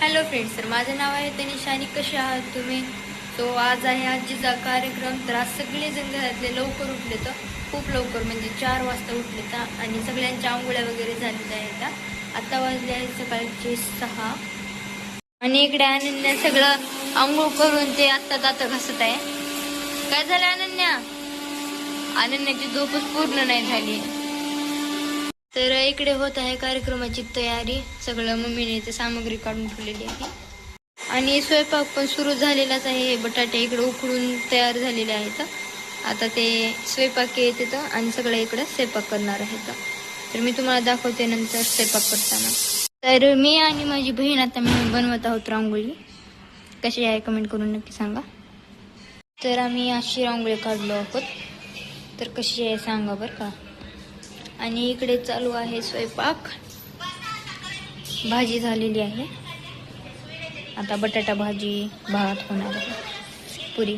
Hello friends तर माझं नाव आहे तनिषा आणि कसे आहात तुम्ही? तो आज आहे आजीचा कार्यक्रम. तर आज सगळेजण घरातले लवकर उठले तर खूप लवकर म्हणजे चार वाजता उठले तर आणि सगळ्यांच्या आंघोळ्या वगैरे झालेल्या आहेत. आता वाजले आहेत सकाळचे सहा. आणि इकडे अनन्या सगळं आंघोळ करून ते आत्ता दात घासत आहे. काय झालं अनन्या? अनन्याची झोपच पूर्ण नाही झाली. तर इकडे होत आहे कार्यक्रमाची तयारी. सगळं मम्मीने ते सामग्री काढून ठेवलेली आहे. आणि स्वयंपाक पण सुरू झालेलाच आहे. बटाटे इकडे उकडून तयार झालेले आहेत. आता ते स्वयंपाक येत येतं आणि सगळं इकडे स्वयंपाक करणार आहेत. तर मी तुम्हाला दाखवते नंतर स्वयंपाक करताना. तर मी आणि माझी बहीण आता मी बनवत आहोत रांगोळी. कशी आहे कमेंट करून नक्की सांगा. तर आम्ही अशी रांगोळी काढलो आहोत. तर कशी आहे सांगा बरं का. आणि इकडे चालू आहे स्वयंपाक. भाजी झालेली आहे. आता बटाटा भाजी भात होणार आहे. पुरी.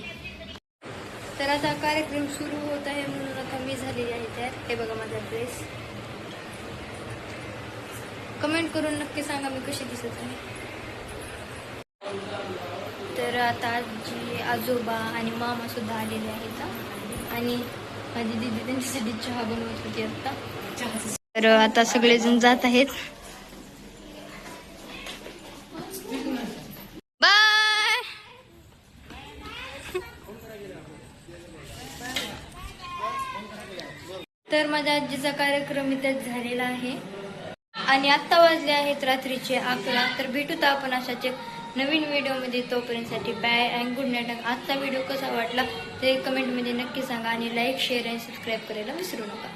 तर आता कार्यक्रम सुरू होत आहे म्हणून आता मी झालेली आहे तयार हे बघा माझा ड्रेस कमेंट करून नक्की सांगा मी कशी दिसत आहे. तर आता आजी आजोबा आणि मामा सुद्धा आलेले आहेत. आणि माझी दिदी त्यांच्यासाठी चहा बनवत होती आता. तर आता सगळेजण जात आहेत. बाय! तर माझ्या आजीचा कार्यक्रम इथेच झालेला आहे. आणि आत्ता वाजले आहेत रात्रीचे अकरा तर भेटूत आपण अशाच नवीन व्हिडिओमध्ये तोपर्यंतसाठी बाय अँड गुड नाईट आजचा व्हिडिओ कसा वाटला ते कमेंटमध्ये नक्की सांगा आणि लाईक शेअर आणि सबस्क्राईब करायला विसरू नका.